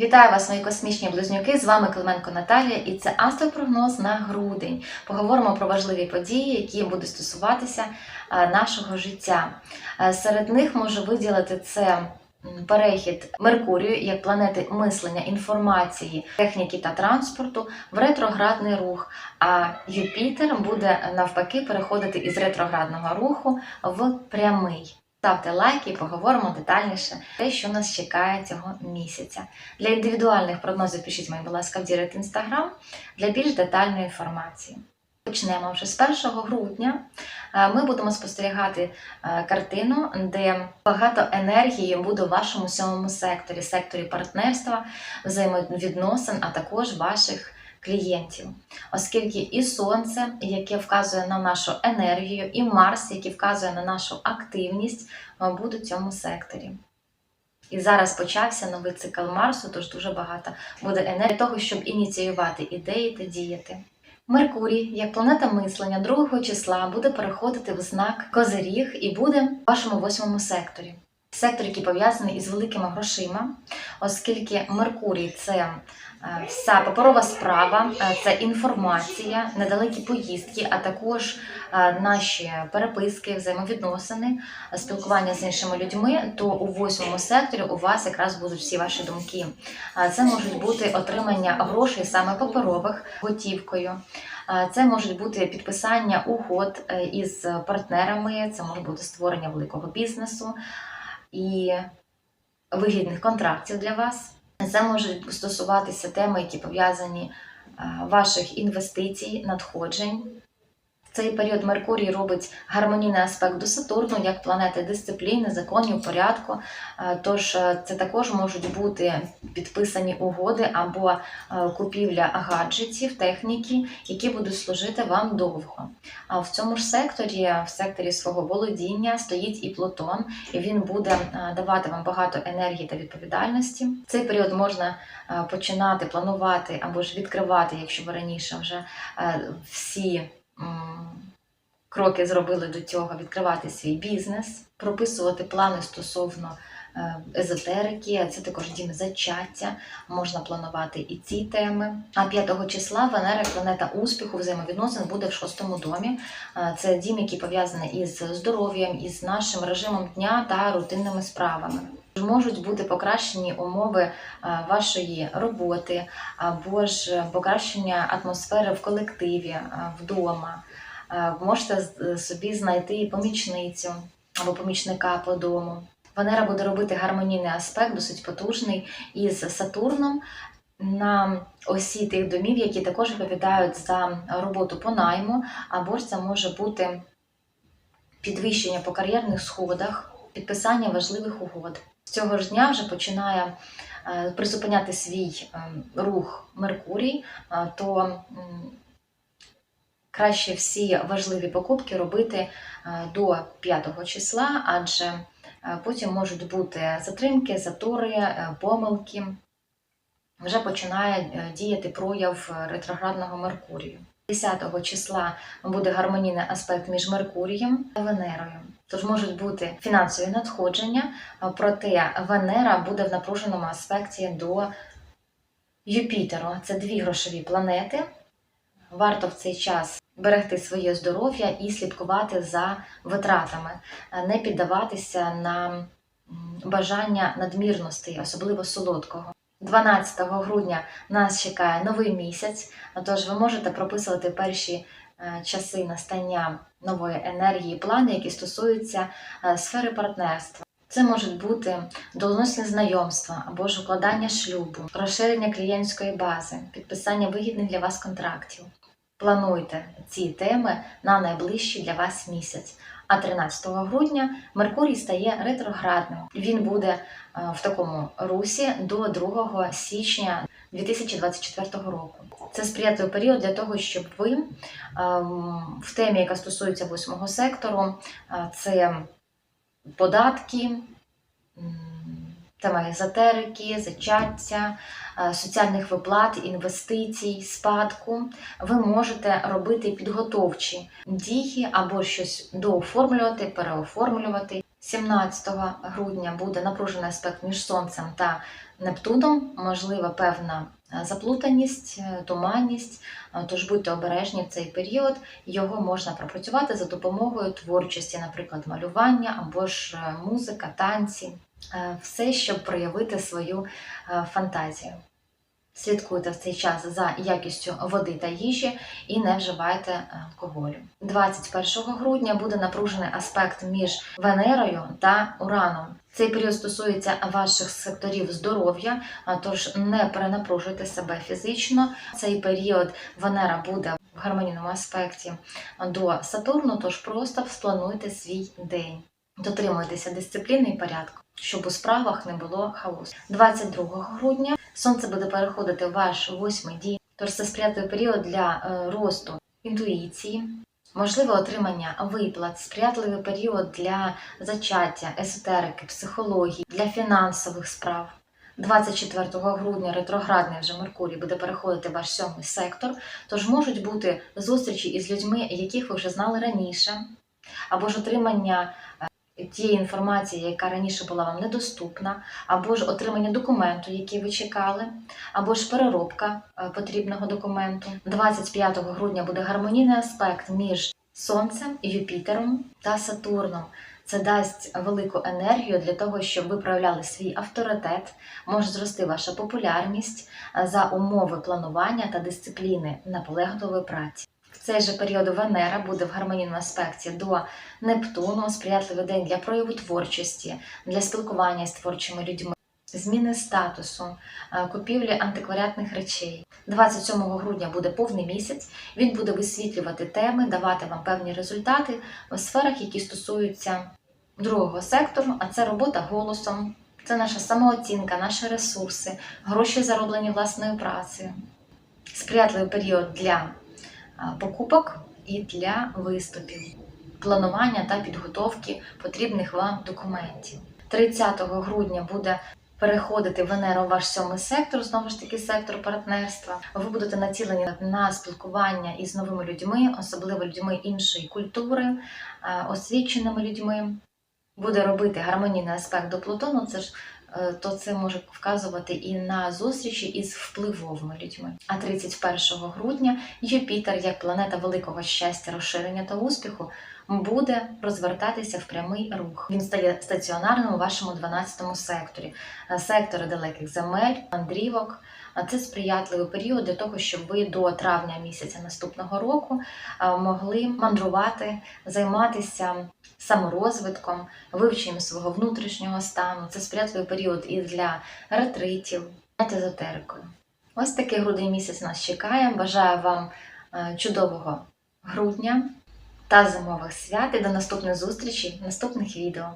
Вітаю вас, мої космічні близнюки! З вами Клименко Наталія, і це астропрогноз на грудень. Поговоримо про важливі події, які будуть стосуватися е, нашого життя. Е, Серед них можу виділити це перехід Меркурію як планети мислення, інформації, техніки та транспорту в ретроградний рух. А Юпітер буде навпаки переходити із ретроградного руху в прямий. Ставте лайки і поговоримо детальніше те, що нас чекає цього місяця. Для індивідуальних прогнозів пишіть мені, будь ласка, в Дірект Інстаграм для більш детальної інформації. Почнемо вже з 1 грудня. Е, Ми будемо спостерігати е, картину, де багато енергії буде у вашому сьомому секторі, секторі партнерства, взаємовідносин, а також ваших клієнтів. Оскільки і сонце, яке вказує на нашу енергію, і Марс, який вказує на нашу активність, е, будуть в цьому секторі. І зараз почався новий цикл Марсу, тож дуже багато буде енергії для того, щоб ініціювати ідеї та діяти. Меркурій, як планета мислення 2 числа, буде переходити в знак Козиріг і буде в вашому восьмому секторі. Сектор, який пов'язаний із великими грошима, оскільки Меркурій це е, вся паперова справа, е, це інформація, недалекі поїздки, а також е, наші переписки, взаємовідносини, спілкування з іншими людьми, то у восьмому секторі у вас якраз будуть всі ваші думки. Це можуть бути отримання грошей саме паперових готівкою. Це можуть бути підписання угод із партнерами, це може бути створення великого бізнесу і вигідних контрактів для вас. Це можуть стосуватися теми, які пов'язані е, ваших інвестицій, надходжень. Цей період Меркурій робить гармонійний аспект до Сатурну як планети дисципліни, законів, порядку. Е, Тож е, це також можуть бути підписані угоди або е, купівля гаджетів, техніки, які будуть служити вам довго. А в цьому ж секторі, в секторі свого володіння, стоїть і Плутон, і він буде давати вам багато енергії та відповідальності. Цей період можна починати планувати або ж відкривати, якщо ви раніше вже всі кроки зробили до цього, відкривати свій бізнес, прописувати плани стосовно е, езотерики, це також дім зачаття, можна планувати і ці теми. А 5 числа Венера, планета успіху, взаємовідносин, буде в шостому домі. Е, Це дім, який пов'язаний із здоров'ям, із нашим режимом дня та рутинними справами. Можуть бути покращені умови е, вашої роботи, або ж покращення атмосфери в колективі, е, вдома. Е, Можете собі знайти помічницю або помічника по дому. Венера буде робити гармонійний аспект, досить потужний, із Сатурном на осі тих домів, які також відповідають за роботу по найму, або ж це може бути підвищення по кар'єрних сходах, підписання важливих угод. З цього ж дня вже починає е, призупиняти свій е, рух Меркурій, е, то краще всі важливі покупки робити е, до 5 числа, адже потім можуть бути затримки, затори, помилки. Вже починає діяти прояв ретроградного Меркурію. 10 числа буде гармонійний аспект між Меркурієм та Венерою. Тож можуть бути фінансові надходження, проте Венера буде в напруженому аспекті до Юпітеру. Це дві грошові планети. Варто в цей час берегти своє здоров'я і слідкувати за витратами, не піддаватися на бажання надмірностей, особливо солодкого. 12 грудня нас чекає новий місяць, тож ви можете прописувати перші часи настання нової енергії, плани, які стосуються е, сфери партнерства. Це можуть бути доносні знайомства або ж укладання шлюбу, розширення клієнтської бази, підписання вигідних для вас контрактів. Плануйте ці теми на найближчий для вас місяць. А 13 грудня Меркурій стає ретроградним. Він буде е, в такому русі до 2 січня 2024 року. Це сприятливий період для того, щоб ви ем, в темі, яка стосується восьмого сектору, е, це податки, тема езотерики, зачаття, е, соціальних виплат, інвестицій, спадку. Ви можете робити підготовчі дії або щось дооформлювати, переоформлювати. 17 грудня буде напружений аспект між сонцем та Нептуном, можлива певна е, заплутаність, е, туманність, тож будьте обережні в цей період. Його можна пропрацювати за допомогою творчості, наприклад, малювання або ж музика, танці, все, щоб проявити свою е, фантазію. Слідкуйте в цей час за якістю води та їжі і не вживайте алкоголю. 21 грудня буде напружений аспект між Венерою та Ураном. Цей період стосується ваших секторів здоров'я, тож не перенапружуйте себе фізично. Цей період Венера буде в гармонійному аспекті до Сатурну, тож просто сплануйте свій день. Дотримуйтеся дисципліни і порядку, щоб у справах не було хаосу. 22 грудня сонце буде переходити в ваш восьмий дім, тож це сприятливий період для е, росту інтуїції, можливе отримання виплат, сприятливий період для зачаття, есотерики, психології, для фінансових справ. 24 грудня ретроградний вже Меркурій буде переходити в ваш сьомий сектор, тож можуть бути зустрічі із людьми, яких ви вже знали раніше, або ж отримання тієї інформації, яка раніше була вам недоступна, або ж отримання документу, який ви чекали, або ж переробка е, потрібного документу. 25 грудня буде гармонійний аспект між Сонцем, Юпітером та Сатурном. Це дасть велику енергію для того, щоб ви проявляли свій авторитет, може зрости ваша популярність е, за умови планування та дисципліни наполегливої праці. В цей же період Венера буде в гармонійному аспекті до Нептуну, сприятливий день для прояву творчості, для спілкування з творчими людьми, зміни статусу, е, купівлі антикваріатних речей. 27 грудня буде повний місяць. Він буде висвітлювати теми, давати вам певні результати у сферах, які стосуються другого сектору, а це робота голосом, це наша самооцінка, наші ресурси, гроші зароблені власною працею. Сприятливий період для покупок і для виступів, планування та підготовки потрібних вам документів. 30 грудня буде переходити Венера у ваш сьомий сектор, знову ж таки сектор партнерства. Ви будете націлені на спілкування із новими людьми, особливо людьми іншої культури, освіченими людьми. Буде робити гармонійний аспект до Плутону, це ж е, то це може вказувати і на зустрічі із впливовими людьми. А 31 грудня Юпітер, як планета великого щастя, розширення та успіху, буде розвертатися в прямий рух. Він стає стаціонарним у вашому 12 секторі, Е, сектори далеких земель, мандрівок. А Це сприятливий період для того, щоб ви до травня місяця наступного року е, могли мандрувати, займатися саморозвитком, вивченням свого внутрішнього стану. Це сприятливий період і для ретритів, навіть езотерикою. Ось такий грудний місяць нас чекає. Бажаю вам е, чудового грудня та зимових свят і до наступних зустрічей наступних відео.